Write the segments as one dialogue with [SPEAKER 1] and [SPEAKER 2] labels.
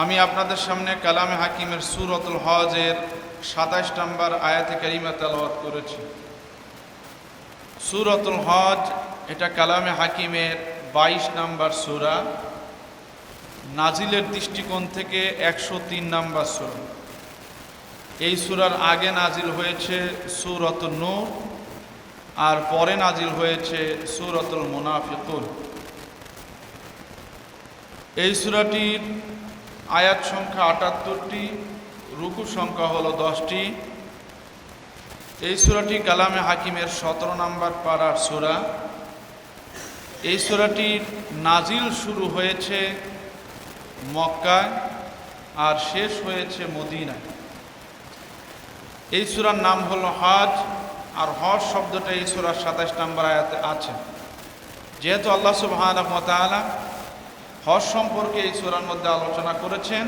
[SPEAKER 1] আমি আপনাদের সামনে কালামে হাকিমের সুরতুল হজের সাতাইশ নম্বর আয়াতে কারিমা তেলাওয়াত করেছি। সুরতুল হজ, এটা কালামে হাকিমের বাইশ নম্বর সুরা। নাজিলের দৃষ্টিকোণ থেকে একশো তিন নম্বর সুরা। এই সুরার আগে নাজিল হয়েছে সুরত নূর, আর পরে নাজিল হয়েছে সুরতুল মুনাফিকুল এই সুরাটির আয়াত সংখ্যা আটাত্তরটি রুকু সংখ্যা হলো দশটি। এই সুরাটি কালামে হাকিমের সতেরো নম্বর পাড়ার সুরা। এই সুরাটির নাজিল শুরু হয়েছে মক্কায় আর শেষ হয়েছে মদিনায়। এই সুরার নাম হলো হজ, আর হজ শব্দটা এই সুরার সাতাশ নম্বর আয়াতে আছে। যেহেতু আল্লাহ সুবাহ হজ সম্পর্কে এই সুরার মধ্যে আলোচনা করেছেন।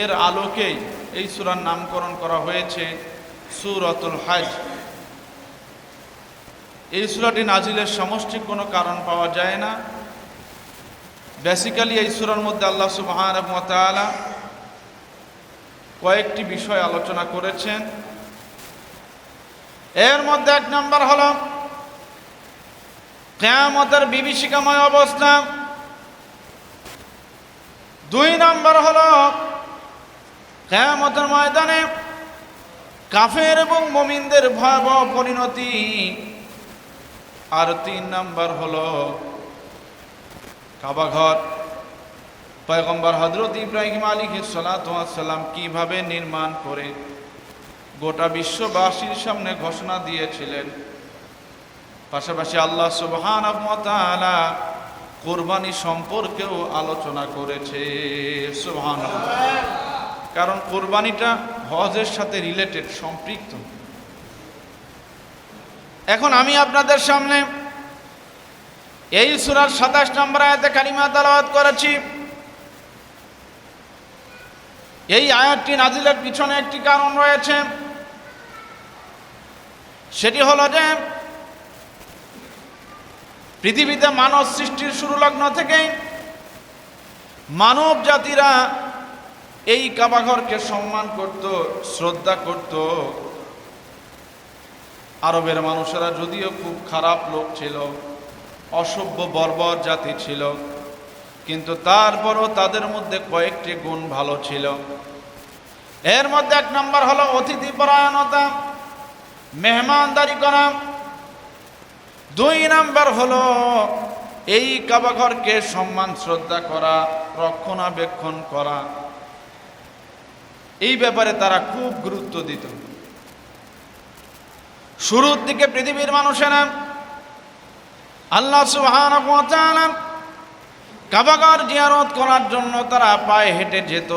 [SPEAKER 1] এর আলোকেই এই সুরার নামকরণ করা হয়েছে সুরতুল হজ। এই সুরাটি নাজিলের সমষ্টিক কোনো কারণ পাওয়া যায় না। বেসিক্যালি এই সুরার মধ্যে আল্লাহ সুবাহ কয়েকটি বিষয় আলোচনা করেছেন। এর মধ্যে এক নম্বর হল, কেয়ামতের বিভীষিকাময় অবস্থা। দুই নম্বর হল কেয়ামতের ময়দানে কাফের এবং মমিনদের ভয়াবহ পরিণতি। আর তিন নম্বর হল কাবাঘর। পয়গম্বর হজরত ইব্রাহিম আলী সালাম কীভাবে নির্মাণ করে গোটা বিশ্ববাসীর সামনে ঘোষণা দিয়েছিলেন। পাশাপাশি আল্লাহ সুবহান কোরবানি সম্পর্কেও আলোচনা করেছে। সুবহান কারণ কোরবানিটা হজের সাথে রিলেটেড সম্পৃক্ত। এখন আমি আপনাদের সামনে এই সুরার সাতাশ নম্বর আয়াতে কালিমা তালাবাদ করেছি। এই আয়াতটি নাজিলের পিছনে একটি কারণ রয়েছে। সেটি হলো যে পৃথিবীতে মানব সৃষ্টির শুরু লগ্ন থেকেই মানব জাতিরা এই কাবাঘরকে সম্মান করত, শ্রদ্ধা করত। আরবের মানুষেরা যদিও খুব খারাপ লোক ছিল, অসভ্য, বর্বর জাতি ছিল, কিন্তু তারপরও তাদের মধ্যে কয়েকটি গুণ ভালো ছিল। এর মধ্যে এক নম্বর হলো অতিথি পরায়ণতা, মেহমানদারি করা দুই নাম্বার হলো, এই কাবাঘরকে সম্মান, শ্রদ্ধা করা, রক্ষণাবেক্ষণ করা। এই ব্যাপারে তারা খুব গুরুত্ব দিত। শুরুর দিকে পৃথিবীর মানুষেরা আল্লাহ সুবহান কাবাগার জিয়ারত করার জন্য তারা পায়ে হেঁটে যেত।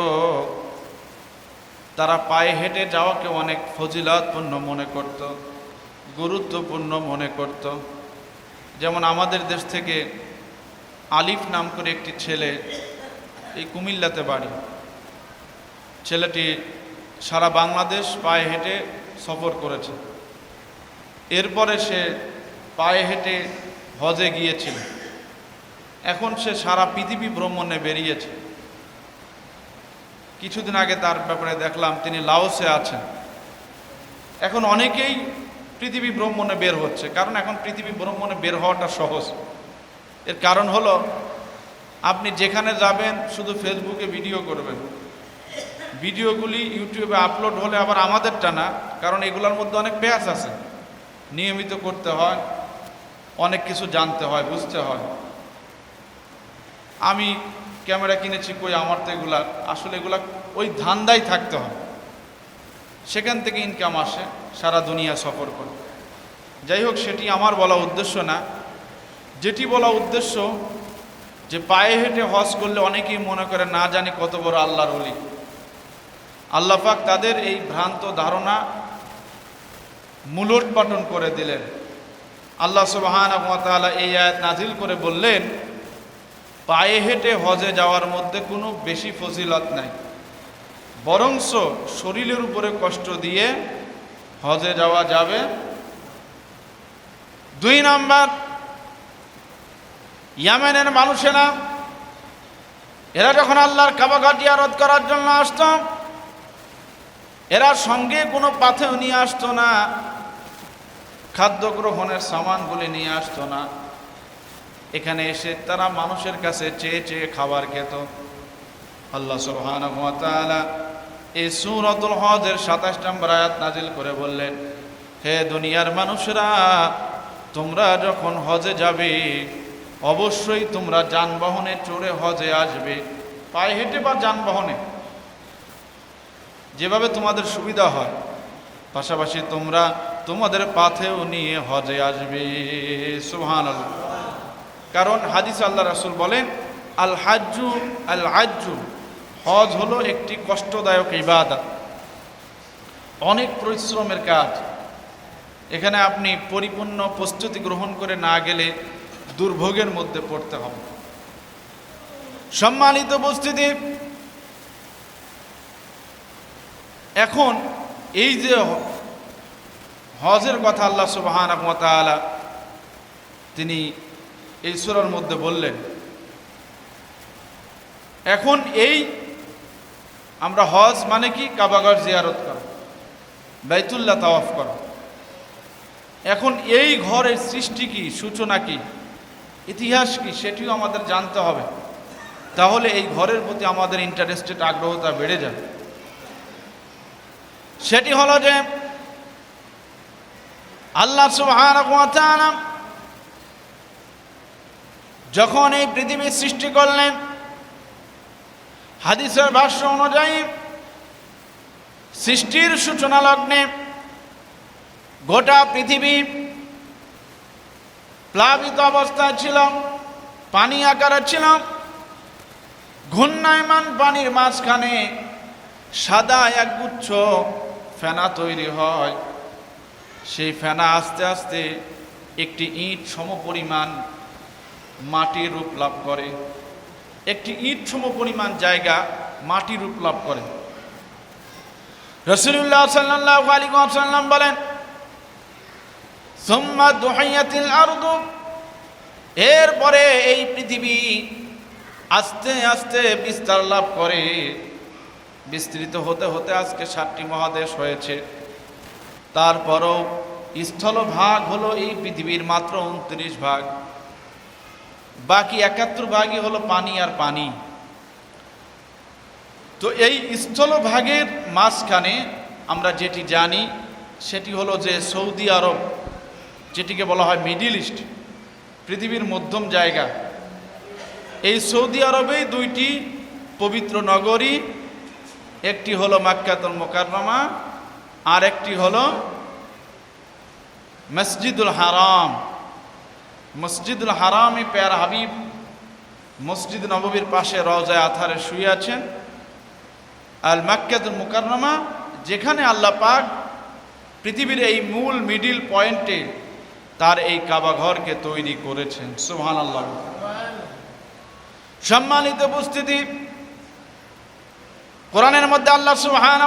[SPEAKER 1] তারা পায়ে হেঁটে যাওয়াকে অনেক ফজিলাতপূর্ণ মনে করত, গুরুত্বপূর্ণ মনে করত। যেমন আমাদের দেশ থেকে আলিফ নাম করে একটি ছেলে এই কুমিল্লাতে বাড়ি। ছেলেটি সারা বাংলাদেশ পায়ে হেঁটে সফর করেছে। এরপরে সে পায়ে হেঁটে হজে গিয়েছিল। এখন সে সারা পৃথিবী ভ্রমণে বেরিয়েছে। কিছুদিন আগে তার ব্যাপারে দেখলাম তিনি লাওসে আছেন। এখন অনেকেই পৃথিবী ভ্রমণে বের হচ্ছে। কারণ এখন পৃথিবী ভ্রমণে বের হওয়াটা সহজ। এর কারণ হলো, আপনি যেখানে যাবেন শুধু ফেসবুকে ভিডিও করবেন। ভিডিওগুলি ইউটিউবে আপলোড হলে আবার আমাদেরটা না, কারণ এগুলোর মধ্যে অনেক ব্যাস আছে। নিয়মিত করতে হয়, অনেক কিছু জানতে হয়, বুঝতে হয়। আমি ক্যামেরা কিনেছি কই আমার তো এগুলা, আসলে এগুলা ওই ধান্দাই থাকতে হয়। সেখান থেকে ইনকাম আসে, সারা দুনিয়া সফর করে। যাই হোক সেটি আমার বলা উদ্দেশ্য না। যেটি বলা উদ্দেশ্য যে পায়ে হেঁটে হজ করলে অনেকেই মনে করে, না জানি কত বড় আল্লাহর অলি আল্লাপাক তাদের এই ভ্রান্ত ধারণা মূলোৎপাটন করে দিলেন। আল্লাহ সুবাহান এই আয়াত নাজিল করে বললেন, পায়ে হেঁটে হজে যাওয়ার মধ্যে কোনো বেশি ফজিলত নাই। বরংস শরীরের উপরে কষ্ট দিয়ে হজে যাওয়া যাবে। দুই নাম্বার, ইয়ামেনের মানুষেরা, এরা যখন আল্লাহর কাবাঘর জিয়ারত করার জন্য আসত, এরা সঙ্গে কোনো পাথেও নিয়ে আসতো না, খাদ্য গ্রহণের সামানগুলি নিয়ে আসতো না। এখানে এসে তারা মানুষের কাছে চেয়ে চেয়ে খাবার খেত। আল্লাহ তাআলা এই সূরাতুল হজের 27 নম্বর আয়াত নাজিল করে বললেন, হে দুনিয়ার মানুষরা, তোমরা যখন হজে যাবে, অবশ্যই তোমরা যানবাহনে চড়ে হজে আসবে। পায়ে হেঁটে বা যানবাহনে, যেভাবে তোমাদের সুবিধা হয়, পাশাপাশি তোমরা তোমাদের পাথেও নিয়ে হজে আসবে। সুহান কারণ হাদিস আল্লাহ রাসুল বলেন, আল হাজ্জু আল হাজ্জু হজ হলো একটি কষ্টদায়ক ইবাদত। অনেক পরিশ্রমের কাজ। এখানে আপনি পরিপূর্ণ প্রস্তুতি গ্রহণ করে না গেলে দুর্ভোগের মধ্যে পড়তে হবে। সম্মানিত উপস্থিতি, এখন এই যে হজের কথা আল্লাহ সুবাহান তিনি এই সুরার মধ্যে বললেন, এখন এই আমরা হজ মানে কি? কাবাগর জিয়ারত করা। বাইতুল্লাহ তাওয়াফ করা। এখন এই ঘরের সৃষ্টি কি? সূচনা কি? ইতিহাস কি? সেটিও আমাদের জানতে হবে। তাহলে এই ঘরের প্রতি আমাদের ইন্টারেস্টেড আগ্রহতা বেড়ে যায় সেটি হলো যে, আল্লাহ তাআলা যখন এই পৃথিবীর সৃষ্টি করলেন হাদিসের ভাষ্য অনুযায়ী, সৃষ্টির সূচনা লগ্নে গোটা পৃথিবী প্লাবিত অবস্থায় ছিল, পানি আকারে ছিল। ঘূর্ণায়মান পানির মাঝখানে সাদা একগুচ্ছ ফেনা তৈরি হয়। সেই ফেনা আস্তে আস্তে একটি ইট সমপরিমাণ মাটির রূপ লাভ করে। একটি ইট সমপরিমাণ জায়গা মাটির রূপ লাভ করে। রসুল্লাহ সাল্লাহ আলী সাল্লাম বলেন এরপরে এই পৃথিবী আস্তে আস্তে বিস্তার লাভ করে। বিস্তৃত হতে হতে আজকে সাতটি মহাদেশ হয়েছে। তারপরও স্থল ভাগ হলো এই পৃথিবীর মাত্র উনত্রিশ ভাগ। বাকি একাত্তর ভাগই হলো পানি আর পানি। তো এই স্থল ভাগের মাঝখানে আমরা যেটি জানি, সেটি হলো যে সৌদি আরব, যেটিকে বলা হয় মিডিল ইস্ট, পৃথিবীর মধ্যম জায়গা। এই সৌদি আরবেই দুইটি পবিত্র নগরী, একটি হলো মাক্কাতুল মোকাররমা আর একটি হলো মসজিদুল হারাম। মসজিদুল হারামে পেয়ার হাবিব মসজিদ নববীর পাশে রওজায় আথারে শুয়ে আছেন। আল মাক্কাতুল মুকাররমা, যেখানে আল্লাহ পাক পৃথিবীর এই মূল মিডিল পয়েন্টে তার এই কাবা ঘরকে তৈরি করেছেন। সুহান আল্লাহ সম্মানিত উপস্থিতি, কোরআনের মধ্যে আল্লাহ সুহান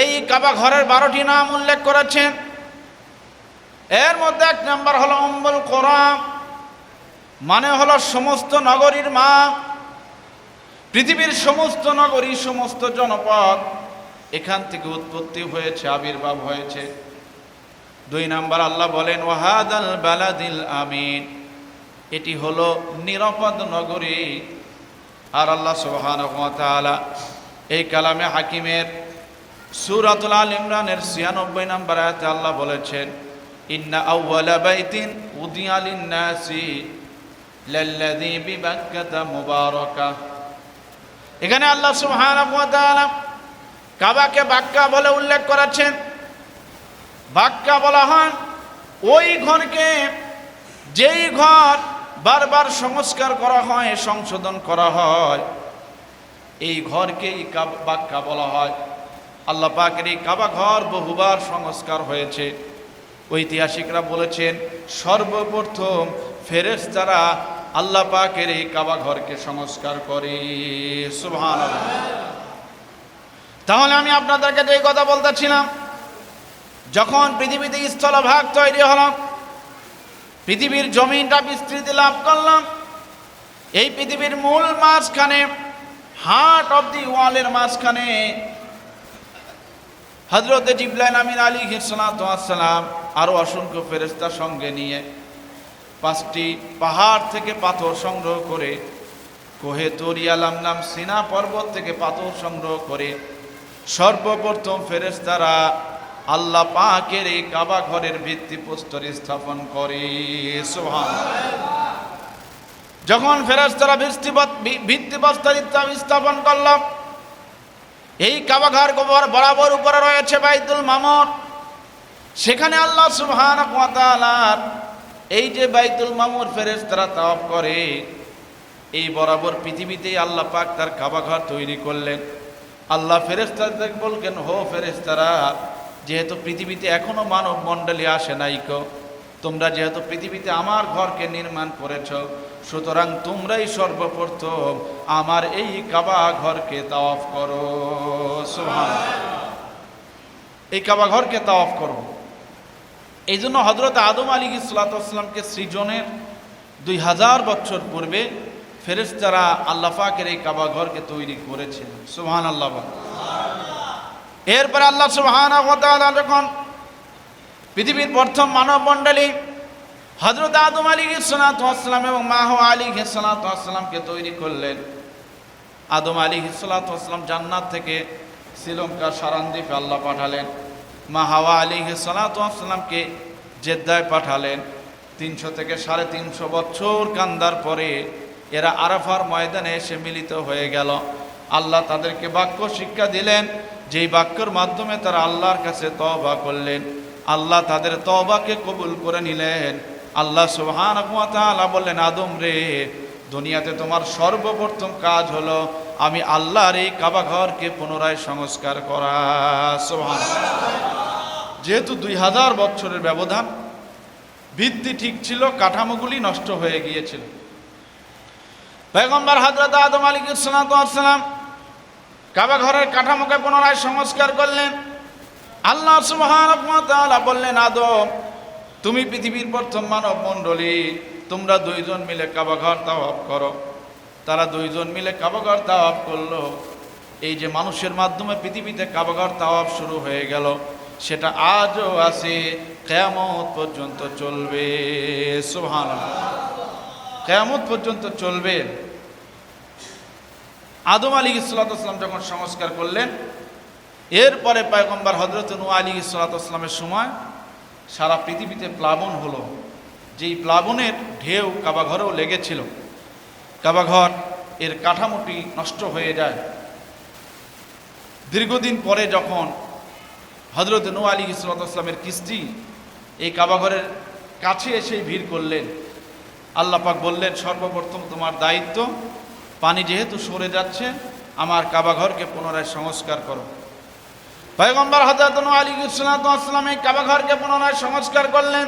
[SPEAKER 1] এই কাবা ঘরের বারোটি নাম উল্লেখ করেছেন। এর মধ্যে এক নাম্বার হলো অম্বল কোরআন মানে হলো সমস্ত নগরীর মা, পৃথিবীর সমস্ত নগরী, সমস্ত জনপদ, এখান থেকে উৎপত্তি হয়েছে, আবির্ভাব হয়েছে। দুই নাম্বার আল্লাহ বলেন ওয়াহাদ আল বালাদিল আমিন, এটি হলো নিরাপদ নগরী। আর আল্লাহ সুবহান এই কালামে হাকিমের সুরাতুল আল ইমরানের ছিয়ানব্বই নাম্বার আয়াতে আল্লাহ বলেছেন ইন্না আউওয়ালা বাইতিন উদিয়া লিন-নাসি লাল্লাযী বিবাক্কাতা মুবারাকা এখানে আল্লাহ সুবহানাহু ওয়া তাআলা কাবাকে বাক্কা বলে উল্লেখ করেছেন। বাক্কা বলা হয়, ওই ঘরকে যেই ঘর বারবার সংস্কার করা হয়, সংশোধন করা হয়, এই ঘরকেই বাক্কা বলা হয়। আল্লাহ পাকের এই কাবা ঘর বহুবার সংস্কার হয়েছে। ঐতিহাসিকরা বলেছেন, সর্বপ্রথম ফেরেস তারা আল্লাহ পাকের এই কাবা ঘরকে সংস্কার করে। সুবহান তাহলে আমি আপনাদেরকে যে কথা বলতেছিলাম, যখন পৃথিবীতে স্থলভাগ তৈরি হল, পৃথিবীর জমিনটা বিস্তৃতি লাভ করলাম, এই পৃথিবীর মূল মাঝখানে হার্ট অব দি ওয়ালের মাঝখানে হজরত জিবলাইন আমিন আলী হিসালাম আরও অসংখ্য ফেরেস্তার সঙ্গে নিয়ে পাঁচটি পাহাড় থেকে পাথর সংগ্রহ করে কোহে তরিয়ালাম নাম সিনা পর্বত থেকে পাথর সংগ্রহ করে সর্বপ্রথম ফেরেস্তারা আল্লাহ পাকের এই কাবা ঘরের ভিত্তিপ্রস্তর স্থাপন করে। সোহান যখন ফেরেস্তারা ভিত্তিপ্রস্তর স্থাপন করলাম এই কাবা ঘর গোবর বরাবর উপরে রয়েছে বাইতুল মামর সেখানে আল্লাহ সুবহান এই যে বাইতুল মামুর ফেরেস্তারা তাওয়াফ করে, এই বরাবর পৃথিবীতেই আল্লাহ পাক তার কাবাঘর তৈরি করলেন। আল্লাহ ফেরেস্তাদের বললেন হো ফেরেস্তারা যেহেতু পৃথিবীতে এখনও মানব মণ্ডলী আসে নাই তোমরা যেহেতু পৃথিবীতে আমার ঘরকে নির্মাণ করেছ সুতরাং তোমরাই সর্বপ্রথম আমার এই কাবা ঘরকে তাওয়াফ করো। সুবহান এই কাবা ঘরকে তাওয়াফ করো। এই জন্য হজরত আদম আলী ইসলাতামকে সৃজনের দুই হাজার বছর পূর্বে ফেরেস্তারা আল্লাহ পাকের এই কাবা ঘরকে তৈরি করেছিলেন সোহান আল্লাহ এরপরে আল্লাহ সুহান যখন পৃথিবীর প্রথম মানব মণ্ডলী হজরত আদম আলী হিসালাতাম এবং মাহ আলী হিসালাতামকে তৈরি করলেন। আদম আলী হিসালাতাম জান্নাত থেকে শ্রীলঙ্কার সারানদ্বীপে আল্লাহ পাঠালেন। মা হাওয়া আলী সালাতামকে জেদ্দায় পাঠালেন। তিনশো থেকে সাড়ে তিনশো বছর কান্দার পরে এরা আরাফার ময়দানে এসে মিলিত হয়ে গেল। আল্লাহ তাদেরকে বাক্য শিক্ষা দিলেন, যেই বাক্যর মাধ্যমে তারা আল্লাহর কাছে তবা করলেন। আল্লাহ তাদের তবাকে কবুল করে নিলেন। আল্লাহ সুহান বললেন, আদম রে, দুনিয়াতে তোমার সর্বপ্রথম কাজ হলো আমি আল্লাহর এই কাবা ঘরকে পুনরায় সংস্কার করা। সোহান যেহেতু দুই হাজার বছরের ব্যবধান, ভিত্তি ঠিক ছিল, কাঠামোগুলি নষ্ট হয়ে গিয়েছিল। পেগম্বর হাজরত আদম আলী ইসলাম কাবা ঘরের কাঠামোকে পুনরায় সংস্কার করলেন। আল্লাহ সুবহান বললেন, আদম তুমি পৃথিবীর প্রথম মানব মণ্ডলী। তোমরা দুইজন মিলে কাবাঘর তাওয়াফ করো। তারা দুইজন মিলে কাবা ঘর তাওয়াফ করল। এই যে মানুষের মাধ্যমে পৃথিবীতে কাবা ঘর তাওয়াফ শুরু হয়ে গেল, সেটা আজও আছে। কেয়ামত পর্যন্ত চলবে। সুহান কেয়ামত পর্যন্ত চলবে। আদম আলী ইসলাতাম যখন সংস্কার করলেন, এরপরে পায়গম্বর হজরত নু আলী ইসলাতামের সময় সারা পৃথিবীতে প্লাবন হলো। যেই প্লাবনের ঢেউ কাবাঘরেও লেগেছিল। কাবাঘর এর কাঠামোটি নষ্ট হয়ে যায়। দীর্ঘদিন পরে যখন হজরত নু আলী ইসলাতামের কিস্তি এই কাবাঘরের কাছে এসে ভিড় করলেন। আল্লাপাক বললেন, সর্বপ্রথম তোমার দায়িত্ব, পানি যেহেতু সরে যাচ্ছে, আমার কাবাঘরকে পুনরায় সংস্কার করো। পয়গম্বর হজরত আলী ইসলাম এই কাবাঘরকে পুনরায় সংস্কার করলেন।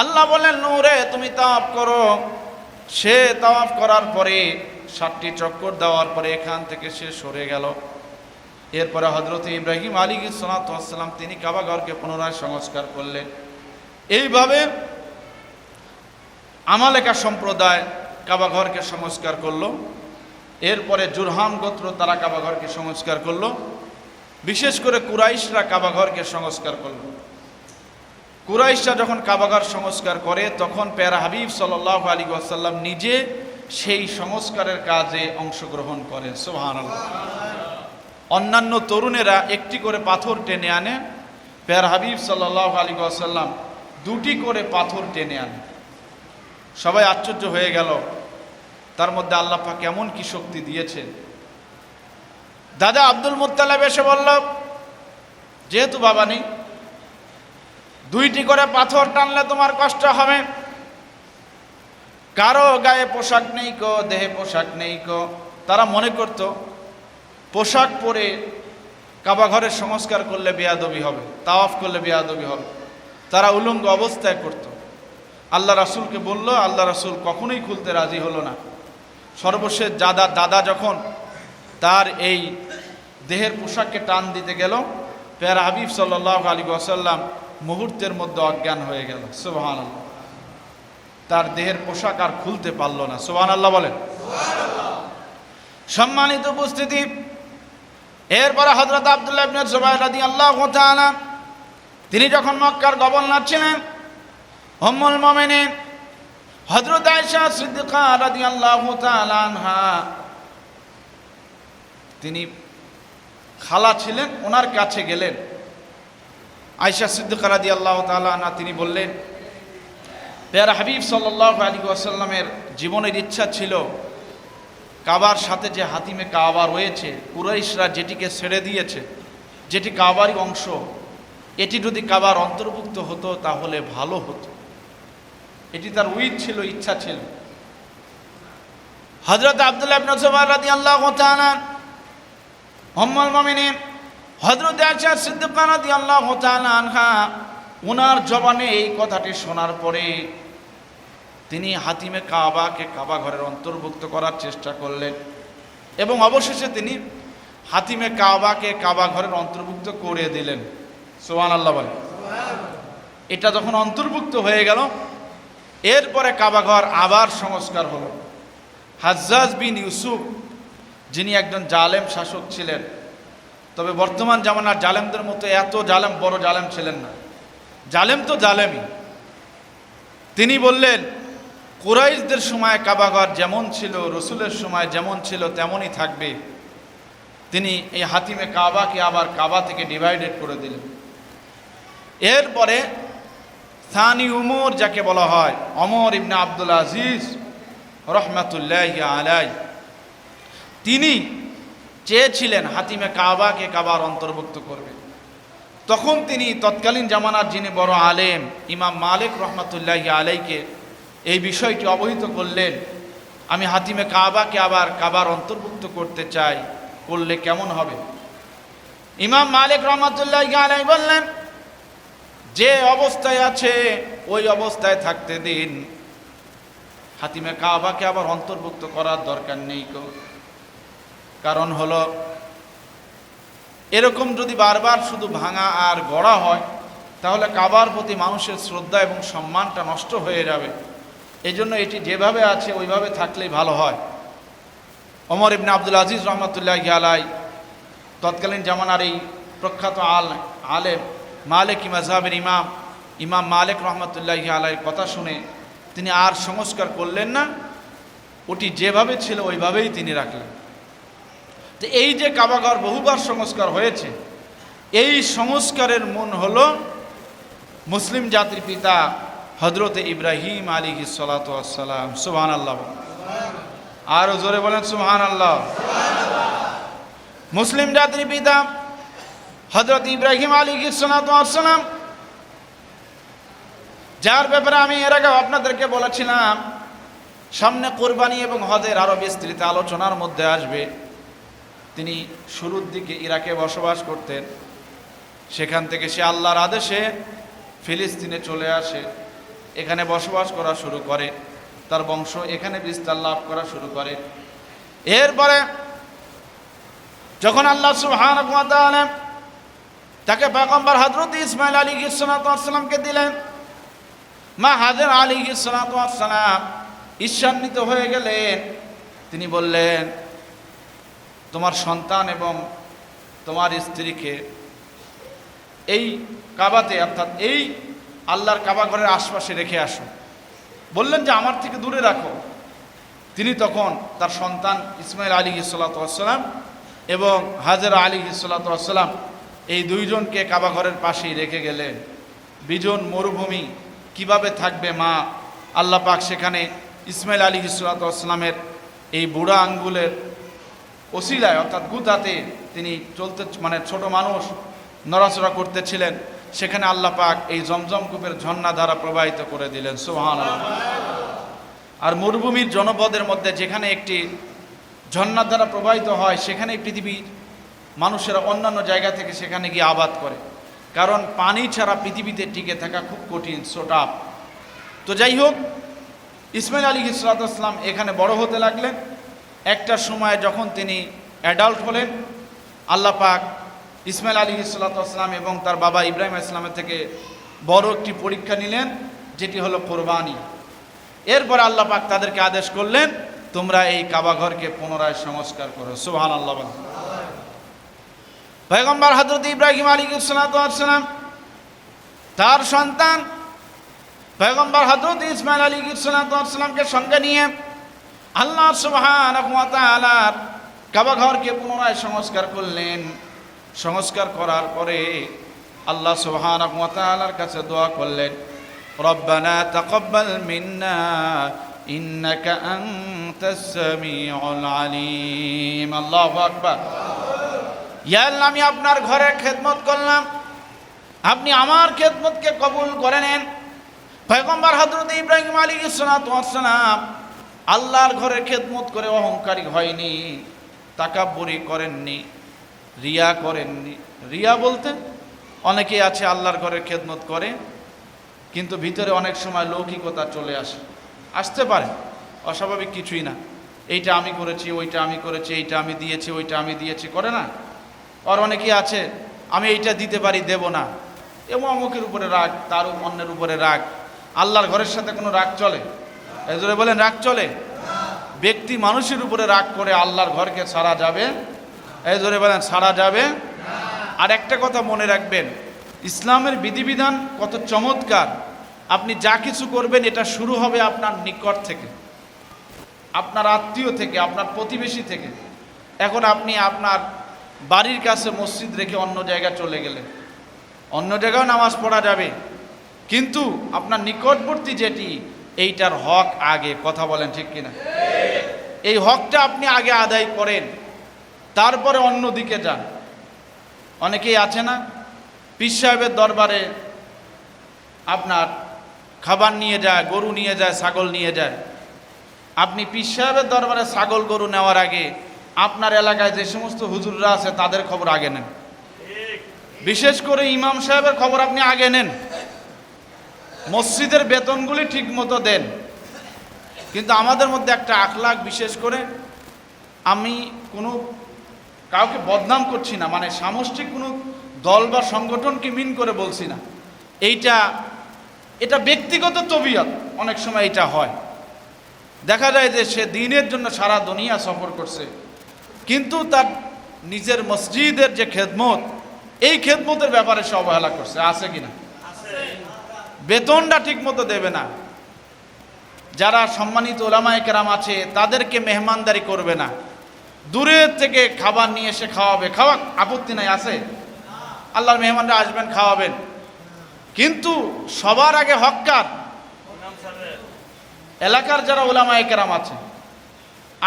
[SPEAKER 1] আল্লাহ বললেন, নূরে, তুমি তাপ করো। সে তাওয়াফ করার পরে সাতটি চক্কর দেওয়ার পরে এখান থেকে সে সরে গেল। এরপরে হজরত ইব্রাহিম আলী সালাতাম তিনি কাবাঘরকে পুনরায় সংস্কার করলেন। এইভাবে আমালেকা সম্প্রদায় কাবাঘরকে সংস্কার করল। এরপরে জুরহাম গোত্র তারা কাবাঘরকে সংস্কার করল। বিশেষ করে কুরাইশরা কাবাঘরকে সংস্কার করল। কুরাইশরা যখন কাবাঘর সংস্কার করে, তখন প্যারা হাবিব সাল্লাহ আলী আসাল্লাম নিজে সেই সংস্কারের কাজে অংশগ্রহণ করেন। সোহান অন্যান্য তরুণেরা একটি করে পাথর টেনে আনে। প্যার হাবিব সাল্লাহ আলী আসাল্লাম দুটি করে পাথর টেনে আনে। সবাই আশ্চর্য হয়ে গেল, তার মধ্যে আল্লাপা কেমন কি শক্তি দিয়েছে দাদা আব্দুল মুতালেব এসে বলল, যেহেতু বাবা নেই, দুইটি করে পাথর টানলে তোমার কষ্ট হবে। কারও গায়ে পোশাক নেই কো, দেহে পোশাক নেই কো। তারা মনে করত, পোশাক পরে কাবা ঘরের সংস্কার করলে বেয়াদবি হবে, তাওয়াফ করলে বেয়াদবি হবে। তারা উলঙ্গ অবস্থায় করত। আল্লাহ রাসুলকে বলল, আল্লাহ রাসুল কখনোই খুলতে রাজি হলো না। সর্বশেষ দাদা দাদা যখন তার এই দেহের পোশাককে টান দিতে গেল। পেয়ার হাবিব সাল্লাহ আলী আসাল্লাম মুহূর্তের মধ্যে অজ্ঞান হয়ে গেল। সুবহান তার দেহের পোশাক আর খুলতে পারল না। সোহান আল্লাহ বলেন। সম্মানিত উপস্থিতি, এরপরে হজরত আবদুল্লাহ তিনি যখন মক্কার গভর্নর ছিলেন, উম্মুল মুমিনিন, হযরত আয়েশা সিদ্দিকা তিনি খালা ছিলেন, ওনার কাছে গেলেন। আয়েশা সিদ্দিকা রাদিয়াল্লাহু তাআলা আনহা তিনি বললেন পেয়ারা হাবিব সাল্লাল্লাহু আলাইহি ওয়াসাল্লামের জীবনের ইচ্ছা ছিল কাবার সাথে যে হাতিমে কাবা রয়েছে, কুরাইশরা যেটিকে ছেড়ে দিয়েছে, যেটি কাবারই অংশ, এটি যদি কাবার অন্তর্ভুক্ত হতো তাহলে ভালো হতো। এটি তার উইথ ছিল, ইচ্ছা ছিল। হজরত আবদুল্লাহ ইবনে জুবাইর রাদিয়াল্লাহু তাআলা উম্মুল মুমিনিন, হযরত আয়েশা সিদ্দিকা রাদিয়াল্লাহু তাআলা আনহা ওনার জবানে এই কথাটি শোনার পরে তিনি হাতিমে কাবাকে কাবা ঘরের অন্তর্ভুক্ত করার চেষ্টা করলেন এবং অবশেষে তিনি হাতিমে কাবাকে কাবা ঘরের অন্তর্ভুক্ত করে দিলেন। সোহান আল্লাহ বলে এটা যখন অন্তর্ভুক্ত হয়ে গেল, এরপরে কাবা ঘর আবার সংস্কার হলো। হাজ্জাজ বিন ইউসুফ যিনি একজন জালেম শাসক ছিলেন। তবে বর্তমান জামানার জালেমদের মতো এত জালেম, বড় জালেম ছিলেন না। জালেম তো জালেমই। তিনি বললেন, কুরাইশদের সময় কাবাঘর যেমন ছিল, রসুলের সময় যেমন ছিল, তেমনই থাকবে। তিনি এই হাতিমে কাবাকে আবার কাবা থেকে ডিভাইডেড করে দিলেন। এরপরে সানি উমর যাকে বলা হয়, অমর ইবনে আব্দুল আজিজ রহমাতুল্লাহ আলাই তিনি চেয়েছিলেন হাতিমে কাবাকে কাবার অন্তর্ভুক্ত করবে। তখন তিনি তৎকালীন জামানার যিনি বড় আলেম, ইমাম মালিক রহমতুল্লাহ আলাইকে এই বিষয়টি অবহিত করলেন, আমি হাতিমে কাবাকে আবার কাবার অন্তর্ভুক্ত করতে চাই, করলে কেমন হবে? ইমাম মালিক রহমতুল্লাহ আলাই বললেন, যে অবস্থায় আছে, ওই অবস্থায় থাকতে দিন। হাতিমে কাবাকে আবার অন্তর্ভুক্ত করার দরকার নেই কো কারণ হলো, এরকম যদি বারবার শুধু ভাঙা আর গড়া হয়, তাহলে কাবার প্রতি মানুষের শ্রদ্ধা এবং সম্মানটা নষ্ট হয়ে যাবে। এই জন্য এটি যেভাবে আছে, ওইভাবে থাকলেই ভালো হয়। অমর ইবনে আব্দুল আজিজ রহমতুল্লাহ আলাই তৎকালীন জামানার এই প্রখ্যাত আল, আলেম মালিক মাঝহাবের ইমাম ইমাম মালিক রহমতুল্লাহ আলাইয়ের কথা শুনে তিনি আর সংস্কার করলেন না, ওটি যেভাবে ছিল ওইভাবেই তিনি রাখলেন। তো এই যে কাবাঘর বহুবার সংস্কার হয়েছে, এই সংস্কারের মন হল মুসলিম জাতির পিতা হজরতে ইব্রাহিম আলী সালাতাম সুহান আল্লাহ আরও জোরে বলেন সুহান আল্লাহ মুসলিম জাতির পিতা হজরত ইব্রাহিম আলী সালাতাম যার ব্যাপারে আমি এর আগে আপনাদেরকে বলেছিলাম, সামনে কোরবানি এবং হজের আরও বিস্তৃত আলোচনার মধ্যে আসবে। তিনি শুরুর দিকে ইরাকে বসবাস করতেন। সেখান থেকে সে আল্লাহর আদেশে ফিলিস্তিনে চলে আসে। এখানে বসবাস করা শুরু করে। তার বংশ এখানে বিস্তার লাভ করা শুরু করে। এরপরে যখন আল্লাহ সুহান তাকে পেগম্বর হজরত ইসমাইল আলী সালামকে দিলেন, মা হাজার আলী সালাম ঈর্ষান্বিত হয়ে গেলেন। তিনি বললেন তোমার সন্তান এবং তোমার স্ত্রীকে এই কাবাতে, অর্থাৎ এই আল্লাহর কাবা ঘরের আশপাশে রেখে আসো। বললেন যে, আমার থেকে দূরে রাখো। তিনি তখন তার সন্তান ইসমাইল আলী সাল্লাতাম এবং হাজার আলী সাল্লাতাম এই দুইজনকে কাবা ঘরের পাশেই রেখে গেলেন। বিজন মরুভূমি কীভাবে থাকবে মা? আল্লাহ পাক সেখানে ইসমাইল আলী সাল্লাতামের এই বুড়া আঙ্গুলের ওসিলায়, অর্থাৎ গুতাতে তিনি চলতে মানে ছোট মানুষ, নড়াচড়া করতেছিলেন। সেখানে আল্লাহ পাক এই জমজম কূপের ঝর্ণা দ্বারা প্রবাহিত করে দিলেন। সোহান আর মরুভূমির জনপদের মধ্যে যেখানে একটি ঝর্ণার দ্বারা প্রবাহিত হয়, সেখানে পৃথিবীর মানুষেরা অন্যান্য জায়গা থেকে সেখানে গিয়ে আবাদ করে। কারণ পানি ছাড়া পৃথিবীতে টিকে থাকা খুব কঠিন সোটাপ তো যাই হোক, ইসমাইল আলী ইসলাতাম এখানে বড় হতে লাগলেন। একটা সময় যখন তিনি অ্যাডাল্ট হলেন, আল্লাহ পাক ইসমাইল আলী ইসলাতাম এবং তার বাবা ইব্রাহিম ইসলামের থেকে বড় একটি পরীক্ষা নিলেন, যেটি হলো কোরবানি। এরপরে আল্লাহ পাক তাদেরকে আদেশ করলেন, তোমরা এই কাবা ঘরকে পুনরায় সংস্কার করো। সুবহান আল্লাহ পয়গম্বর হজরত ইব্রাহিম আলী সালাম, তার সন্তান পয়গম্বর হজরত ইসমাইল আলী সালামকে সঙ্গে নিয়ে আল্লাহ সুবহান কাবা ঘরকে পুনরায় সংস্কার করলেন। সংস্কার করার পরে আল্লাহ সুবহান তাআলার কাছে দোয়া করলেন, রব্বানা তাকাব্বাল মিন্না ইন্নাকা আনতাস আলিম। আল্লাহু আকবার। ইয়া আল্লাহ, আমি আপনার ঘরের খেদমত করলাম। আপনি আমার খেদমতকে কবুল করে নেন। পয়গম্বর হজরত ইব্রাহিম আলী সালাম আল্লাহর ঘরে খেদমত করে অহংকারী হয়নি, তাকাব্বরি করেননি, রিয়া করেননি। রিয়া বলতে অনেকেই আছে আল্লাহর ঘরে খেদমত করে, কিন্তু ভিতরে অনেক সময় লৌকিকতা চলে আসে। আসতে পারে, অস্বাভাবিক কিছুই না। এইটা আমি করেছি, ওইটা আমি করেছি, এইটা আমি দিয়েছি, ওইটা আমি দিয়েছি, করে না? আর অনেকেই আছে, আমি এইটা দিতে পারি, দেব না। এবং অমুকের উপরে রাগ, তার অন্যের উপরে রাগ। আল্লাহর ঘরের সাথে কোনো রাগ চলে? এজরে বলেন, রাগ চলে। ব্যক্তি মানুষের উপরে রাগ করে আল্লাহর ঘরকে ছাড়া যাবে। এই ধরে বলেন, ছাড়া যাবে। আর একটা কথা মনে রাখবেন, ইসলামের বিধিবিধান কত চমৎকার। আপনি যা কিছু করবেন, এটা শুরু হবে আপনার নিকট থেকে, আপনার আত্মীয় থেকে, আপনার প্রতিবেশী থেকে। এখন আপনি আপনার বাড়ির কাছে মসজিদ রেখে অন্য জায়গায় চলে গেলেন। অন্য জায়গায় নামাজ পড়া যাবে। কিন্তু আপনার নিকটবর্তী যেটি এইটার হক আগে, কথা বলেন ঠিক কিনা? এই হকটা আপনি আগে আদায় করেন, তারপরে অন্য দিকে যান। অনেকেই আছে না? পীর সাহেবের দরবারে আপনার খাবার নিয়ে যায়, গরু নিয়ে যায়, ছাগল নিয়ে যায়। আপনি পীর সাহেবের দরবারে ছাগল, গরু নেওয়ার আগে আপনার এলাকায় যে সমস্ত হুজুররা আছে, তাদের খবর আগে নেন। বিশেষ করে ইমাম সাহেবের খবর আপনি আগে নেন। মসজিদের বেতনগুলি ঠিক মতো দেন। কিন্তু আমাদের মধ্যে একটা আখলাখ বিশেষ করে আমি কোনো কাউকে বদনাম করছি না মানে সামষ্টিক কোনো দল বা সংগঠনকে মিন করে বলছি না। এইটা, এটা ব্যক্তিগত তবিয়ত, অনেক সময় এটা হয়। দেখা যায় যে সে দিনের জন্য সারা দুনিয়া সফর করছে, কিন্তু তার নিজের মসজিদের যে খেদমত, এই খেদমতের ব্যাপারে সে অবহেলা করছে, আছে কিনা? বেতনটা ঠিক মতো দেবে না। যারা সম্মানিত ওলামায় কেরাম আছে, তাদেরকে মেহমানদারি করবে না। দূরের থেকে খাবার নিয়ে এসে খাওয়াবে। খাওয়া আপত্তি নাই, আছে? আল্লাহর মেহমানরা আসবেন, খাওয়াবেন। কিন্তু সবার আগে হককার। এলাকার যারা ওলামায় কেরাম আছে,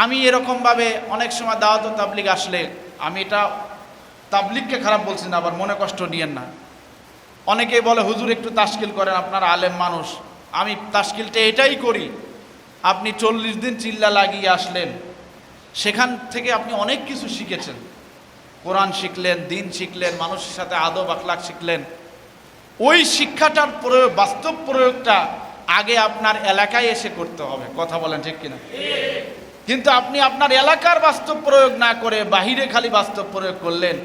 [SPEAKER 1] আমি এরকমভাবে অনেক সময় দাওয়াত তাবলিগ আসলে আমি এটা তাবলিগকে খারাপ বলছি না, আবার মনে কষ্ট নিয়েন না। অনেকেই বলে, হুজুর, একটু তাস্কিল করেন, আপনার আলেম মানুষ। আমি তাস্কিলটা এটাই করি, আপনি চল্লিশ দিন চিল্লা লাগিয়ে আসলেন, সেখান থেকে আপনি অনেক কিছু শিখেছেন। কোরআন শিখলেন, দিন শিখলেন, মানুষের সাথে আদব আখলাক শিখলেন। ওই শিক্ষাটার প্রয়োগ, বাস্তব প্রয়োগটা আগে আপনার এলাকায় এসে করতে হবে। কথা বলেন ঠিক কিনা? কিন্তু আপনি আপনার এলাকার বাস্তব প্রয়োগ না করে বাহিরে খালি বাস্তব প্রয়োগ করলেন,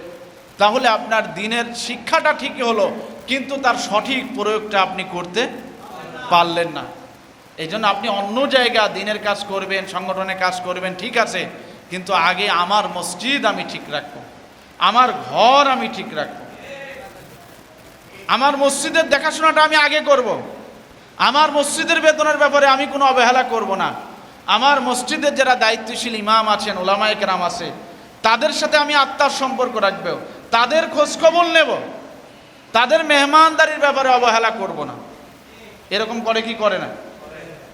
[SPEAKER 1] তাহলে আপনার দিনের শিক্ষাটা ঠিকই হলো। কিন্তু তার সঠিক প্রয়োগটা আপনি করতে পারলেন না এই জন্য আপনি অন্য জায়গা দিনের কাজ করবেন সংগঠনের কাজ করবেন, ঠিক আছে, কিন্তু আগে আমার মসজিদ আমি ঠিক রাখব, আমার ঘর আমি ঠিক রাখব, আমার মসজিদের দেখাশোনাটা আমি আগে করব। আমার মসজিদের বেতনের ব্যাপারে আমি কোনো অবহেলা করব না, আমার মসজিদের যারা দায়িত্বশীল ইমাম আছেন ওলামায় কেরাম আছে, তাদের সাথে আমি আত্মার সম্পর্ক রাখব, তাদের খোঁজখবর নেব তাদের মেহমানদারির ব্যাপারে অবহেলা করব না। এরকম করে কি করে না?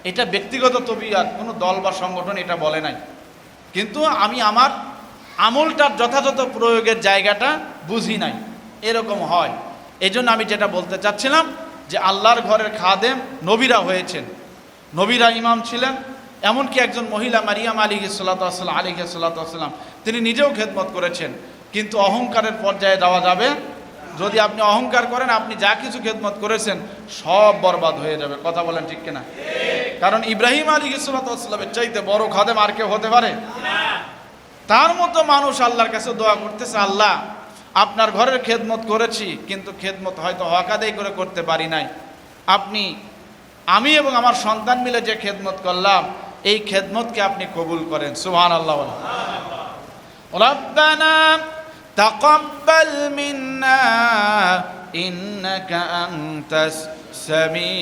[SPEAKER 1] এটা ব্যক্তিগত তবিয়াত কোনো দল বা সংগঠন এটা বলে নাই। কিন্তু আমি আমার আমলটার যথাযথ প্রয়োগের জায়গাটা বুঝি নাই। এরকম হয়। এই জন্য আমি যেটা বলতে চাচ্ছিলাম যে আল্লাহর ঘরের খাদেম নবীরা হয়েছেন। নবীরা ইমাম ছিলেন, এমনকি একজন মহিলা মারিয়াম আলী সাল্লাতাম আলী সাল্লাতাম তিনি নিজেও খেদমত করেছেন। কিন্তু অহংকারের পর্যায়ে যাওয়া যাবে যদি আপনি অহংকার করেন আপনি যা কিছু খেদমত করেছেন সব বরবাদ হয়ে যাবে। কথা বলেন ঠিক কিনা? কারণ ইব্রাহিম আলী ইসলামের চাইতে বড় খাদেম আর কেউ হতে পারে? তার মতো মানুষ আল্লাহর কাছে দোয়া করতেছে আল্লাহ আপনার ঘরের খেদমত করেছি কিন্তু খেদমত হয়তো হকাদেই করে করতে পারি নাই। আপনি আমি এবং আমার সন্তান মিলে যে খেদমত করলাম এই খেদমতকে আপনি কবুল করেন। সুহান আল্লাহ রব্বানা تقبل منا إنك أنت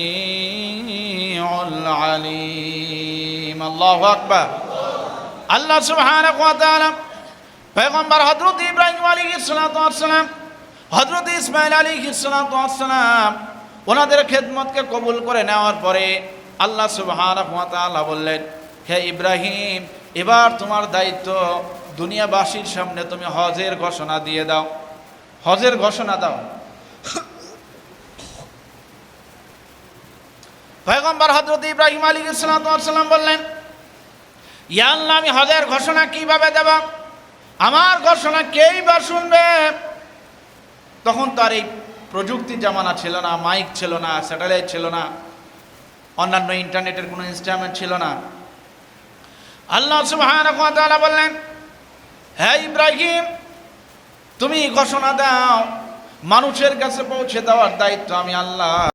[SPEAKER 1] السميع العليم الله أكبر আল্লাহ সুবহানাহু ওয়া তাআলা পয়গম্বর হযরত ইব্রাহিম আলাইহিস সালাতু ওয়াস সালাম হযরত ইসমাঈল আলাইহিস সালাতু ওয়াস সালাম ওনাদের খেদমতকে কবুল করে নেওয়ার পরে আল্লাহ সুবহানাহু ওয়া তাআলা বললেন হে ইব্রাহিম এবার তোমার দায়িত্ব দুনিয়াবাসীর সামনে তুমি হজের ঘোষণা দিয়ে দাও। হজের ঘোষণা দাও। পয়গম্বর হযরত ইব্রাহিম আলাইহিস সালাতু ওয়াস সালাম বললেন, ইয়া আল্লাহ, আমি হজের ঘোষণা কীভাবে দেব? আমার ঘোষণা কেই বা শুনবে? তখন তো আর এই প্রযুক্তির জামানা ছিল না, মাইক ছিল না, স্যাটেলাইট ছিল না, অন্যান্য ইন্টারনেটের কোনো ইনস্ট্রুমেন্ট ছিল না। আল্লাহ ওয়া বললেন হে ইব্রাহিম তুমি ঘোষণা দাও মানুষের কাছে পৌঁছে দেওয়ার দায়িত্ব আমি আল্লাহ।